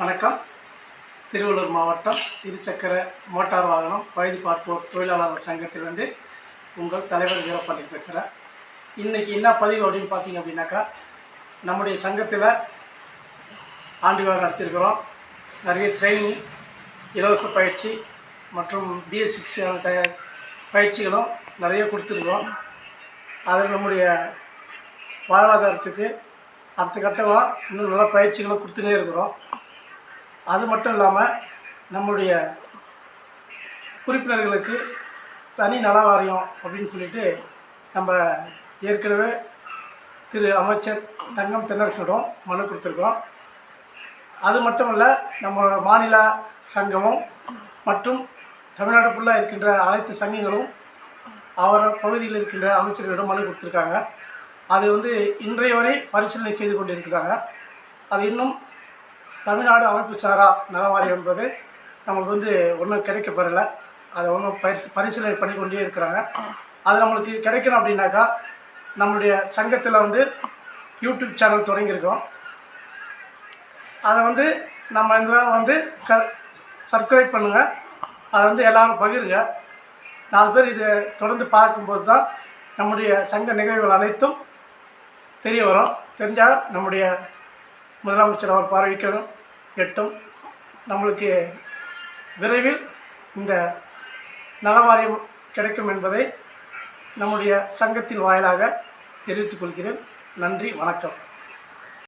வணக்கம். திருவள்ளூர் மாவட்டம் இருசக்கர மோட்டார் வாகனம் பழுது பார்ப்போர் தொழிலாளர் சங்கத்திலிருந்து உங்கள் தலைவர் வீரப்பாண்டி பேசுகிறேன் இன்றைக்கி என்ன பதிவு அப்படின்னு பார்த்தீங்க அப்படின்னாக்கா நம்முடைய சங்கத்தில் ஆண்டு விழா நடத்தியிருக்கிறோம். நிறைய ட்ரைனிங் இலவச பயிற்சி மற்றும் பிஎஸ்சி பயிற்சிகளும் நிறைய கொடுத்துருக்கோம் அதில் நம்முடைய வாழ்வாதாரத்துக்கு அடுத்த கட்டமாக இன்னும் நல்ல பயிற்சிகளும் கொடுத்துனே இருக்கிறோம். அது மட்டும் இல்லாமல் நம்முடைய உறுப்பினர்களுக்கு தனி நல வாரியம் அப்படின்னு சொல்லிட்டு நம்ம ஏற்கனவே திரு அமைச்சர் தங்கம் தென்னரசனிடம் மனு கொடுத்துருக்கோம். அது மட்டும் இல்லை நம்ம மாநில சங்கமும் மற்றும் தமிழ்நாடு ஃபுல்லாக இருக்கின்ற அனைத்து சங்கங்களும் அவர பகுதியில் இருக்கின்ற அமைச்சர்களிடம் மனு கொடுத்துருக்காங்க. அது வந்து இன்றைய வரை பரிசீலனை செய்து கொண்டிருக்கிறாங்க. அது இன்னும் தமிழ்நாடு அமைப்பு சாரா நலவாரியம் என்பது நம்மளுக்கு வந்து ஒன்றும் கிடைக்க பெறல. அதை ஒன்றும் பரி பரிசீலனை பண்ணி கொண்டே இருக்கிறாங்க. அது நம்மளுக்கு கிடைக்கணும் அப்படின்னாக்கா நம்மளுடைய சங்கத்தில் வந்து யூடியூப் சேனல் தொடங்கியிருக்கோம். அதை வந்து நம்ம இதெல்லாம் வந்து க சப்ஸ்கிரைப் பண்ணுங்கள் அதை வந்து எல்லோரும் பகிருங்க. நாலு பேர் இதை தொடர்ந்து பார்க்கும்போது தான் நம்முடைய சங்க நிகழ்வுகள் அனைத்தும் தெரிய வரும். தெரிஞ்சால் நம்முடைய முதலமைச்சர் அவர் பார்வைக்கணும் எட்டும் நம்மளுக்கு விரைவில் இந்த நலவாரியம் கிடைக்கும் என்பதை நம்முடைய சங்கத்தின் வாயிலாக தெரிவித்துக் கொள்கிறேன். நன்றி வணக்கம்.